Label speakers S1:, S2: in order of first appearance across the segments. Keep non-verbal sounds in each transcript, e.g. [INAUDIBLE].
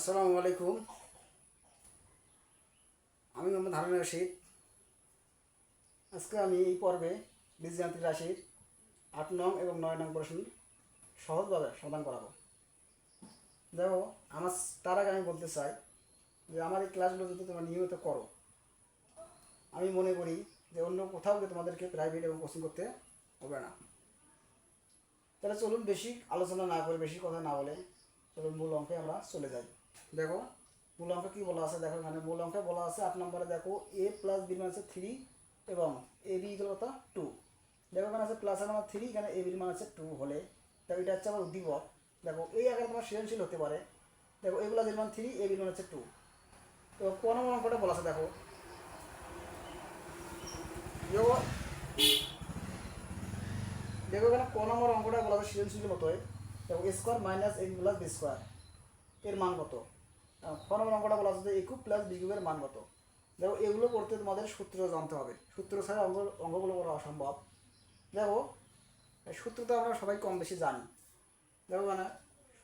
S1: আসসালামু আলাইকুম। আমি মোহাম্মদ হারুন রশিদ। আজকে আমি এই পর্বে বীজযান্ত্রিক রাশির আট নং এবং নয় নং প্রশ্ন সহজভাবে সমাধান করাবো। দেখো, আমার তার আগে আমি বলতে চাই যে আমার এই ক্লাসগুলো যদি তোমরা নিয়মিত করো, আমি মনে করি যে অন্য কোথাও গিয়ে তোমাদেরকে প্রাইভেট এবং কোচিং করতে হবে না। তাহলে চলুন বেশি আলোচনা না করে, বেশি কথা না বলে চলুন মূল অঙ্কে আমরা চলে যাই। দেখো, মূল অঙ্কে কী বলা আছে? দেখো এখানে মূল অঙ্কে বলা আছে আট নম্বরে দেখো এ প্লাস বি মান আছে থ্রি এবং এ বি ইকুয়াল কত? টু দেখো এখানে আছে প্লাস আমার থ্রি এখানে এ বির মান আছে টু হলে। দেখো এটা হচ্ছে আমার উদ্দীপক দেখো, এই আকারে তোমার সৃজনশীল হতে পারে। দেখো এগুলো বির মান থ্রি এ বির মান হচ্ছে টু তো কোন অঙ্কটা বলা আছে, দেখো। দেখো দেখো এখানে ক নম্বর অঙ্কটা বলা আছে সৃজনশীল মতোই দেখো a square minus a plus b square এর মান কত? নম্বর অঙ্কটা বলা আছে যে এ প্লাস বি কিউবের মান কত? দেখো, এগুলো করতে তোমাদের সূত্র জানতে হবে। সূত্র ছাড়া অঙ্ক অঙ্কগুলো করা অসম্ভব। দেখো সূত্র তো আমরা সবাই কম বেশি জানি। দেখো মানে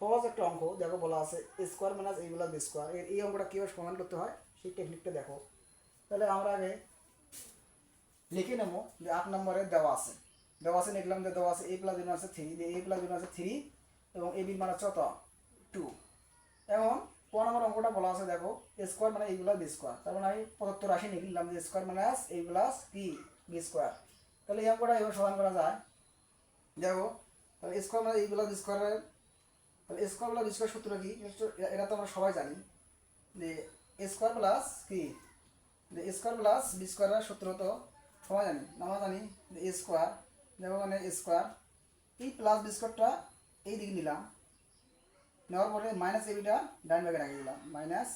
S1: সহজ একটা অঙ্ক। দেখো, বলা আছে স্কোয়ার মাইনাস এই প্লাস বি স্কোয়ার এর এই অঙ্কটা কীভাবে সমাধান করতে হয়, সেই টেকনিকটা দেখো। তাহলে আমরা আগে লিখে নেব যে আট নম্বরে দেওয়া আছে। দেওয়া আছে, লিখলাম যে দেওয়া আছে এ প্লাস বি আছে থ্রি এ প্লাস বি আছে থ্রি এবং এ বির মান হচ্ছে টু এবং ক নম্বর অঙ্কটা বলা আছে দেখো স্কোয়ার মানে এই প্লাস বি স্কোয়ার তার মানে আমি প্রদত্ত রাশি লিখলাম যে স্কোয়ার মাইনাস এই প্লাস কি বি স্কোয়ার তাহলে এই অঙ্কটা এবার সমাধান করা যায়। দেখো, তাহলে স্কোয়ার মানে এই প্লাস বি স্কোয়ারের তাহলে স্কোয়ার প্লাস বি স্কোয়ার সূত্র কি? এটা তো আমরা সবাই জানি যে স্কোয়ার প্লাস কি যে স্কোয়ার প্লাস বি স্কোয়ারের সূত্র তো সবাই জানি, আমরা জানি যে স্কোয়ার যেমন মানে স্কোয়ার এই প্লাস বি স্কোয়ারটা এই দিকে নিলাম। নেওয়ার পরে মাইনাস এবিটা ডাইন ব্যাগে রেখে দিলাম। মাইনাস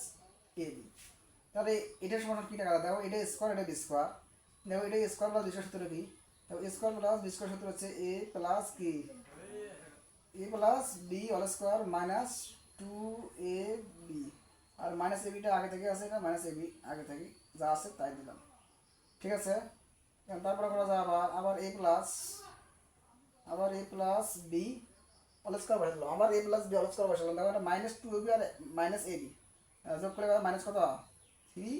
S1: এবি তাহলে এটার সমান কী টাকা দেখো, এটা স্কোয়ার এটা বি স্কোয়ার দেখো, এটা স্কোয়ার প্লাস স্কোয়ার সূত্র কি? দেখো স্কোয়ার প্লাস বি সূত্র হচ্ছে এ প্লাস কি a plus b whole square minus two a b R minus এবিটা আগে থেকে আছে এটা মাইনাস এবি আগে থেকে যা আছে তাই দিলাম। ঠিক আছে? তারপরে করা যায় আবার আবার এ প্লাস আবার a plus b whole square বসাই দিলাম আবার a plus b whole square বসালাম তারপরে মাইনাস টু এবি আর মাইনাস এবি যোগ করে মাইনাস কত? থ্রি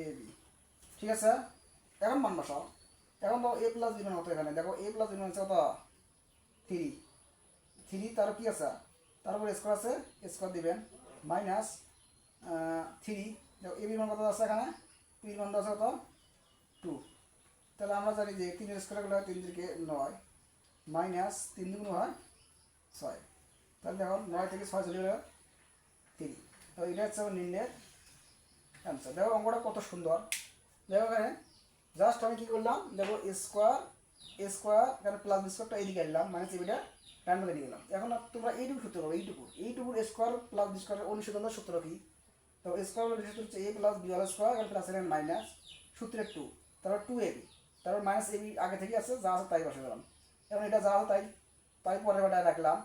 S1: এ বি ঠিক আছে? এখন মান বসাও। এখন তো এ প্লাস বি মান এখানে? দেখো এ প্লাস বি মান কত? থ্রি থ্রি তার কি আছে? তারপর স্কোয়ার আছে স্কোয়ার দিবেন। মাইনাস থ্রি দেখো এ বির মান কত আছে এখানে? পির মান আছে কত? টু তাহলে আমরা জানি যে তিনের স্কোয়ার করলে তিন দিকে নয়। মাইনাস তিন দুগুণ হয় ছয়। তাহলে দেখো, নয় থেকে ছয় চলে গেল তো এটা হচ্ছে আমার নির্ণয়ের অ্যান্সার দেখো অঙ্কটা কত সুন্দর। দেখো এখানে জাস্ট আমি কী করলাম, দেখো স্কোয়ার স্কোয়ার এখানে প্লাস স্কোয়ারটা এইদিকে আনলাম মাইনাস এবিটা ডান দিকে গেলাম। এখন তোমরা এইটুকু সূত্র করো, এইটুকু। এইটুকুর স্কোয়ার প্লাস বি স্কোয়ার অনুশীলন সূত্র কি? তো স্কোয়ার সূত্র হচ্ছে এ প্লাস বি স্কোয়ার এখানে প্লাস এখানে মাইনাস সূত্রের টু তারপর টু এবি তারপর মাইনাস এবি আগে থেকে আছে, যা আছে তাই বসে গেলাম এখন এটা যা তাই তাই পরের বাটায় রাখলাম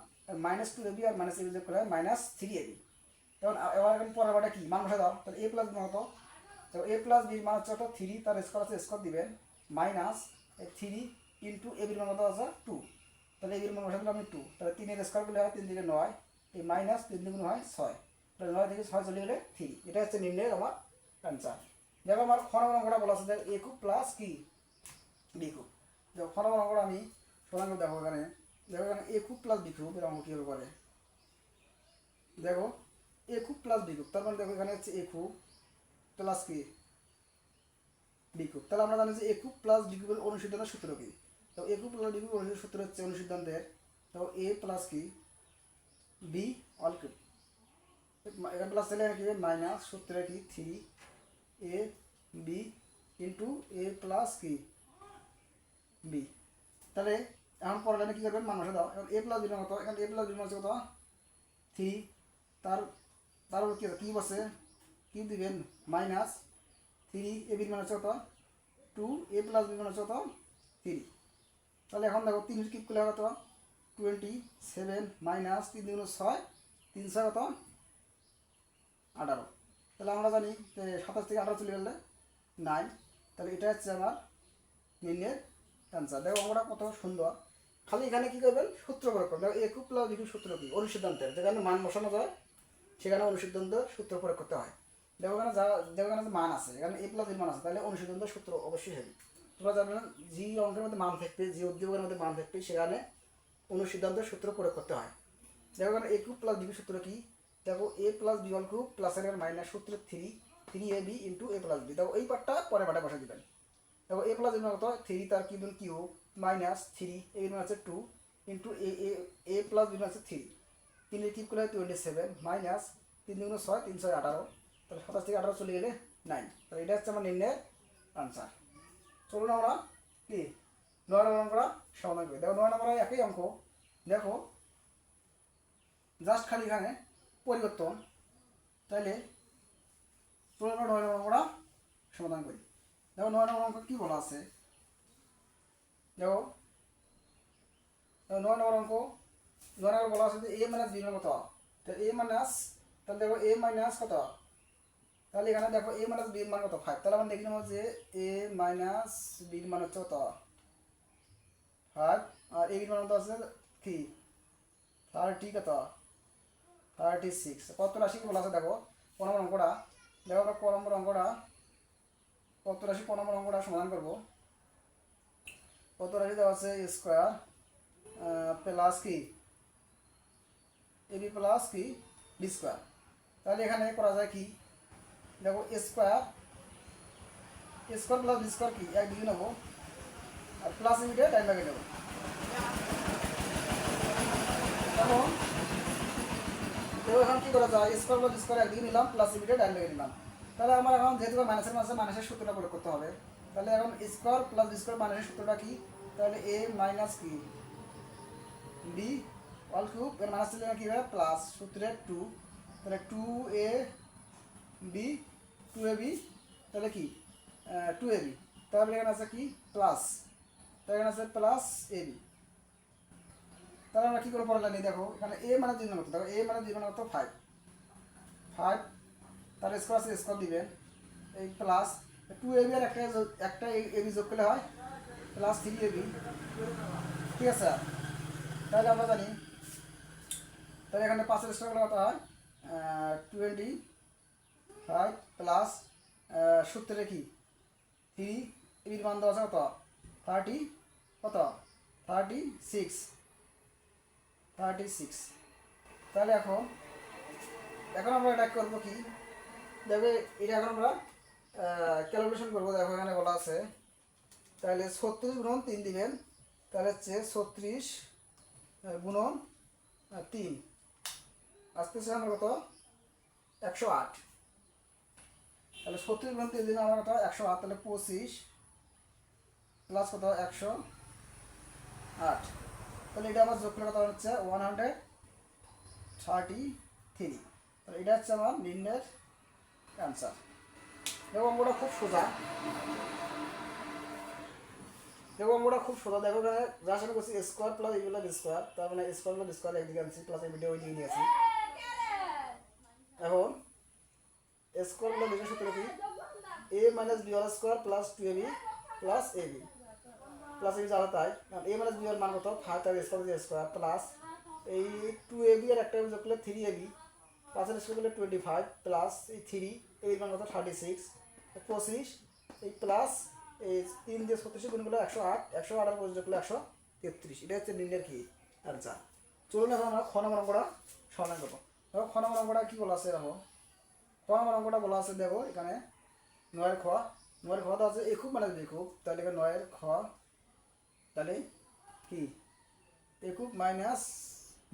S1: মাইনাস টু এবি আর মাইনাস এবি যোগ করে মাইনাস থ্রি এবি এখন এবার এখন পরের বাটা কি? মান বসে দাও। তাহলে এ প্লাস মান হতো তো এ প্লাস বি মান হচ্ছে থ্রি তার স্কোয়ার আছে স্কোয়ার দিবেন মাইনাস থ্রি ইন্টু এবির মান কত আছে? টু তাহলে এবির মান বসে দিলাম আমি টু তাহলে তিনের স্কোয়ার করলে হয় তিন দিকে নয়। এই মাইনাস তিন দিগুণ হয় ছয়। তাহলে নয় থেকে ছয় চলে গেলে থ্রি এটা হচ্ছে নির্ণয়ের আমার অ্যান্সার দেখো আমার খ নম্বর অঙ্কটা বলা আছে যে এ প্লাস কি? বি খুব দেখো নম্বর অঙ্কটা আমি সোনাঙ্গ দেখো এখানে। দেখো এখানে এ খুব প্লাস বি খুব এর অঙ্ক কীভাবে করে দেখো এ খুব প্লাস বি খুব তার মানে দেখো এখানে হচ্ছে এ খুব প্লাস কি? বি খুব তাহলে আমরা জানি যে এ খুব প্লাস বি খুবের সূত্র কি? তো এ খুব প্লাস বি খুব অনুসিদ্ধান্ত সূত্র হচ্ছে অনুসিদ্ধান্তের, তো এ প্লাস কি? বি অল কিউব এখানে প্লাস দিলে কি মাইনাস সূত্রে কি? Three a b into a plus কি? বি তাহলে এখন পরের লাইনে কী করবেন? মানুষে দাও। এখন এ প্লাস বির মতো এখানে এ প্লাস বির মতো কত? থ্রি তার তার উপর কী আছে কিউব আছে। কিউব দিবেন। মাইনাস থ্রি এ বির মানে হচ্ছে কত? টু এ প্লাস বি মানে হচ্ছে কত? থ্রি তাহলে এখন দেখো তিন কিউব করলে কত? টোয়েন্টি সেভেন মাইনাস তিন দুগুণ ছয়, তিনশো কত? আঠারো। তাহলে আমরা জানি যে সাতাশ থেকে আঠারো চলে গেলে নাইন তাহলে এটা হচ্ছে আমার নির্ণয়ের অ্যান্সার দেখো আমরা কত সুন্দর। খালি এখানে কী করবেন? সূত্র করে করবেন একু প্লাস বিকু সূত্র কি? অনুসিদ্ধান্তের। যেখানে মান বসানো যায়, সেখানে অনুসিদ্ধান্ত সূত্র প্রয়োগ করতে হয়। দেখো এখানে যা দেখো এখানে মান আছে, এখানে এ প্লাস মান আছে, তাহলে অনুসিদ্ধান্ত সূত্র অবশ্যই হবে। তোমরা জানো জি অঙ্কের মধ্যে মান থাকবে যে উদ্যোগের মধ্যে মান থাকবে, সেখানে অনুসিদ্ধান্ত সূত্র প্রয়োগ করতে হয়। দেখো এখানে এ কিউব প্লাস বি সূত্র কি? দেখো a plus b one cube plus এর মাইনাস সূত্র three three a b into a plus b দেখো এই পার্টটা পরে পাটে বসে দিবেন। দেখো এ প্লাস বি কত? থ্রি তার কি দুন কিউ মাইনাস থ্রি এ আছে two into a a plus b আছে থ্রি তিন কিউব করলে টোয়েন্টি সেভেন মাইনাস তিন দুগুণ ছয়, তিন ছয় আঠারো। তাহলে সাতাশ থেকে আঠারো চলে গেলে নাইন তাহলে এটা হচ্ছে আমার নির্ণয়ের আনসার চলুন আমরা কি? নয় নম্বর অঙ্কটা সমাধান করি। দেখো, নয় নম্বর একই অঙ্ক। দেখো জাস্ট খালি এখানে পরিবর্তন। তাহলে চলুন আমরা নয় নম্বর অঙ্কটা সমাধান করি। দেখো, নয় নম্বর অঙ্ক কী বলা আছে? দেখো। নয় নম্বর অঙ্ক। নয় নম্বর বলা আছে যে এ মাইনাস বি কত? তো এ মাইনাস তাহলে দেখো এ মাইনাস কত? তাহলে এখানে দেখো এ মাইনাস বি মান কত? ফাইভ তাহলে আমরা দেখে নেব যে এ মাইনাস বি মান হচ্ছে কত? ফাইভ আর এ মান কত আছে? কি? থার্টি কত? থার্টি সিক্স কত রাশি বলা আছে দেখো? কোন অঙ্কটা। দেখো আমরা ক নম্বর অঙ্কটা, কত রাশি কোন অঙ্কটা সমাধান করব। কত রাশি দেওয়া আছে স্কোয়ার প্লাস কি? এবি প্লাস কি? বি স্কোয়ার তাহলে এখানে করা যায় কি? দেখো square square plus b square কি? এক ডিগ্রি নেব। আর প্লাস ইমিটে টাইম লাগিয়ে নেব এখন তো এখন কি করা যায়? স্কোয়ার প্লাস স্কোয়ার একদিকে নিলাম প্লাস ইমিটে টাইম লাগিয়ে নিলাম। তাহলে আমার এখন যেহেতু মাইনাসের মাসে মাইনাসের সূত্রটা প্রয়োগ করতে হবে, তাহলে এখন স্কোয়ার প্লাস স্কোয়ার মাইনাসের সূত্রটা কি? তাহলে এ মাইনাস কি? বি অল কিউব এর মাইনাস দিলে কি হবে প্লাস সূত্রে টু তাহলে two a b two a b তাহলে কি? টু এ বি তাহলে এখানে আছে কি? প্লাস তাহলে এখানে আছে প্লাস এ বি তাহলে আমরা কী করে পড়া জানি দেখো, এখানে এ মানে দুই কত দেখো এ মানে দুই মানে কত ফাইভ ফাইভ তাহলে স্কোয়ার আছে স্কোয়ার দিবেন এই প্লাস টু এ বি আর একটা একটা এ বি যোগ করলে হয় প্লাস থ্রি এ বি ঠিক আছে? তাহলে আমরা জানি। তাহলে এখানে পাঁচের স্কোয়ার করলে কত হয় টোয়েন্টি ফাইভ প্লাস সত্তরে কি? থ্রি এবির মান দেওয়া আছে কত? থার্টি কত? থার্টি সিক্স থার্টি সিক্স তাহলে এখন এখন আমরা এটা করব কি? দেখবে, এটা এখন আমরা ক্যালকুলেশন করব। দেখো এখানে বলা আছে তাহলে ছত্রিশ গুণন তিন দিবেন, তাহলে হচ্ছে ছত্রিশ গুণন তিন। আসতেছে আমার কত? একশো আট। তাহলে ছত্রিশ গুণন তিন দিন আমার কত? একশো আট, তাহলে পঁচিশ প্লাস কত? একশো আট। তাহলে এটা আমার যোগ করলে কত হচ্ছে ওয়ান হান্ড্রেড থার্টি থ্রি তাহলে এটা হচ্ছে আমার নির্ণয়ের অ্যান্সার এবং অঙ্কটা খুব সোজা। দেখো অঙ্কটা খুব সোজা। দেখো যার সাথে করছি স্কোয়ার প্লাস এগুলো স্কোয়ার তার মানে স্কোয়ার প্লাস স্কোয়ার একদিকে আনছি প্লাস এই ভিডিও ওইদিকে নিয়ে এখন স্কোয়ার প্লাস বিজয় সূত্র কি a minus b R square plus two a b plus a b plus এই জানা তাই এ মাইনাস বি আর মান কত? ফাইভ তার স্কোয়ার স্কোয়ার প্লাস এই টু এ বি আর একটা যোগ করলে থ্রি এ বি পাঁচের স্কোয়ার করলে টোয়েন্টি ফাইভ প্লাস এই থ্রি এই মান কত? থার্টি সিক্স পঁচিশ, এই প্লাস এই তিন দিয়ে ছত্রিশ গুণ করলে একশো আট একশো আট আর পঁচিশ করলে একশো তেত্রিশ। এটা হচ্ছে নির্ণয়ের কি আনসার চলুন এখন আমরা খ নম্বর অঙ্কটা সমাধান করব। দেখো, খ নম্বর কী বলা আছে দেখো? খ নম্বর বলা আছে দেখো, এখানে নয়ের খ। নয়ের খটা আছে একুব মানে বেকুব তাহলে এখানে নয়ের খ, তাহলে কি? একুব মাইনাস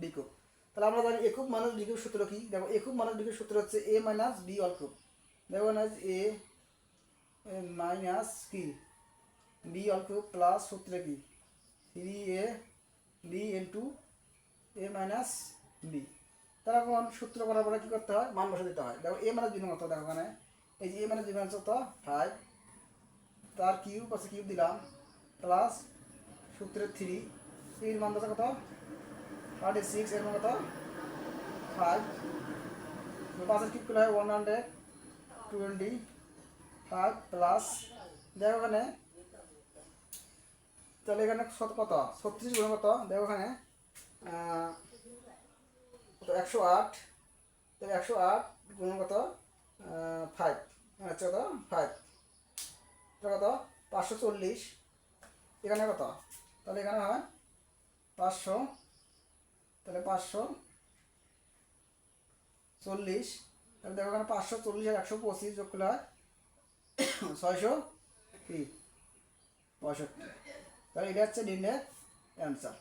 S1: বিকুব তাহলে আমরা জানি একুব মাইনাস বিকুব সূত্র কি? দেখো একুব মাইনাস বিকুব সূত্র হচ্ছে a minus b whole cube দেখো মাইনাস এ মাইনাস কি? বি অল কিউব প্লাস সূত্রে কি? Three a b into a minus b তাহলে এখন সূত্র করার পরে কী করতে হয়? মান বসে দিতে হয়। দেখো এ মাইনাস বি কত? দেখো এখানে। এই যে a minus b minus five তার কিউব আছে কিউব দিলাম। প্লাস সূত্রের থ্রি এর মান কত? থার্টি সিক্স এর মান কত? ফাইভ পাঁচের কিউব করলে হয় one hundred twenty five plus দেখো এখানে তাহলে এখানে শত কত? ছত্রিশ গুণ কত? দেখো এখানে একশো আট। তাহলে একশো আট গুণ কত? ফাইভ হচ্ছে কত? ফাইভ এটা কত? পাঁচশো চল্লিশ। এখানে কত? তাহলে এখানে হয় পাঁচশো। তাহলে পাঁচশো চল্লিশ। তাহলে দেখো এখানে পাঁচশো চল্লিশ আর একশো পঁচিশ যোগ করলে হয় [COUGHS] ছয়শো? কি? পঁয়ষট্টি। তাহলে এটা হচ্ছে নির্ণয়ের অ্যান্সার